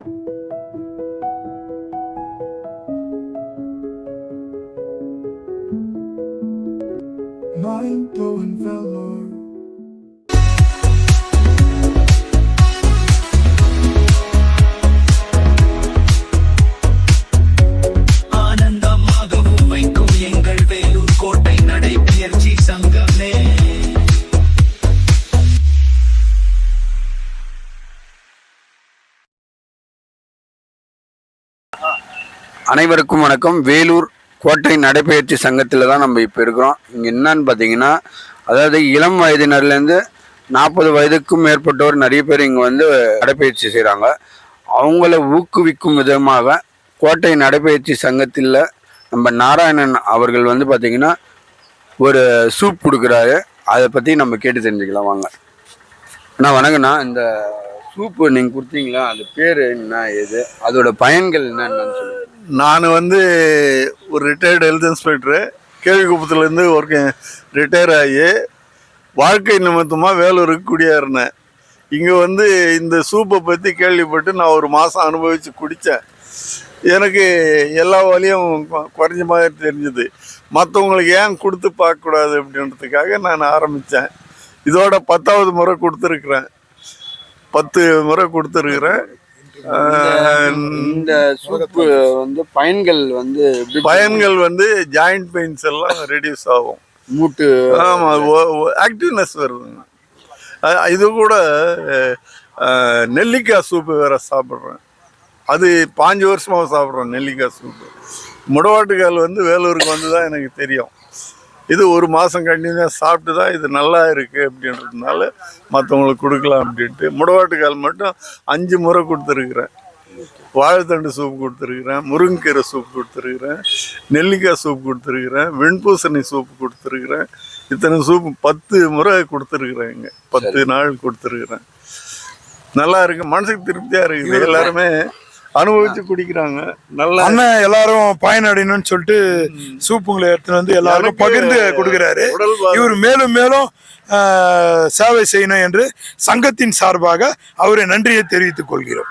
Mind blowing velour. அனைவருக்கும் வணக்கம். வேலூர் கோட்டை நடைபயிற்சி சங்கத்தில் தான் நம்ம இப்போ இருக்கிறோம். இங்கே என்னன்னு பார்த்தீங்கன்னா அதாவது இளம் வயதினர்லேருந்து நாற்பது வயதுக்கும் மேற்பட்டோர் நிறைய பேர் இங்கே வந்து நடைபயிற்சி செய்கிறாங்க அவங்கள ஊக்குவிக்கும் விதமாக கோட்டை நடைபயிற்சி சங்கத்தில் நம்ம நாராயணன் அவர்கள் வந்து பார்த்திங்கன்னா ஒரு சூப் கொடுக்குறாரு. அதை பற்றி நம்ம கேட்டு தெரிஞ்சுக்கலாம். வாங்க. அண்ணா வணக்கண்ணா இந்த சூப்பு நீங்கள் கொடுத்தீங்களா? அது பேர் என்ன ஏது அதோட பயன்கள் என்னன்னு சொல்லுங்கள் நான் வந்து ஒரு ரிட்டையர்டு ஹெல்த் இன்ஸ்பெக்டரு கேள்விக்குப்பத்துலேருந்து ஒர்க்கு ரிட்டையர் ஆகி வாழ்க்கை நிமித்தமாக வேலூருக்கு குடியேறினேன் இங்கே வந்து இந்த சூப்பை பற்றி கேள்விப்பட்டு நான் ஒரு மாதம் அனுபவித்து குடித்தேன் எனக்கு எல்லா வழியும் கொ- குறைஞ்ச மாதிரி தெரிஞ்சுது. மற்றவங்களுக்கு ஏன் கொடுத்து பார்க்கக்கூடாது அப்படின்றதுக்காக நான் ஆரம்பித்தேன் இதோட பத்தாவது முறை கொடுத்துருக்குறேன். பத்து முறை கொடுத்துருக்குறேன். இந்த சூப்பு வந்து பயன்கள் வந்து பயன்கள் வந்து ஜாயிண்ட் பெயின்ஸ் எல்லாம் ரெடியூஸ் ஆகும். மூட்டு ஆமாம் ஆக்டிவ்னஸ் வருதுங்க. இது கூட நெல்லிக்காய் சூப்பு வேற சாப்பிட்றேன். அது பாஞ்சு வருஷமாக சாப்பிட்றோம் நெல்லிக்காய் சூப்பு. முடவாட்டுக்கால் வந்து வேலூருக்கு வந்து தான் எனக்கு தெரியும். இது ஒரு மாதம் கண்டினியூஸாக சாப்பிட்டு தான் இது நல்லா இருக்குது அப்படின்றதுனால மற்றவங்களுக்கு கொடுக்கலாம் அப்படின்ட்டு. முடவாட்டுக்கால் மட்டும் அஞ்சு முறை கொடுத்துருக்குறேன். வாழைத்தண்டு சூப் கொடுத்துருக்குறேன் முருங்கைக்கீரை சூப் கொடுத்துருக்குறேன் நெல்லிக்காய் சூப் கொடுத்துருக்குறேன் வெண்பூசணி சூப் கொடுத்துருக்குறேன். இத்தனை சூப் பத்து முறை கொடுத்துருக்குறேன் இங்கே. பத்து நாள் கொடுத்துருக்குறேன். நல்லா இருக்கு. மனசுக்கு திருப்தியாக இருக்குது எல்லாருமே அனுபவிச்சு குடிக்கிறாங்க. நல்லா அண்ணன் எல்லாரும் பயனடையணும்னு சொல்லிட்டு சூப்புங்களை எடுத்துன்னு வந்து எல்லாருக்கும் எனக்கு பகிர்ந்து கொடுக்கிறாரு. இவர் மேலும் மேலும் சேவை செய்யணும் என்று சங்கத்தின் சார்பாக அவரை நன்றியை தெரிவித்துக் கொள்கிறோம்.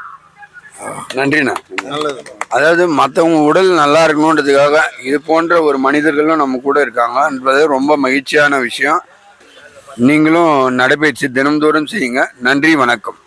நன்றிண்ணா. நல்லது. அதாவது மற்றவங்க உடல் நல்லா இருக்கணுன்றதுக்காக இது போன்ற ஒரு மனிதர்களும் நம்ம கூட இருக்காங்கன்றது ரொம்ப மகிழ்ச்சியான விஷயம். நீங்களும் நடைபயிற்சி தினம்தோறும் செய்யுங்க. நன்றி வணக்கம்.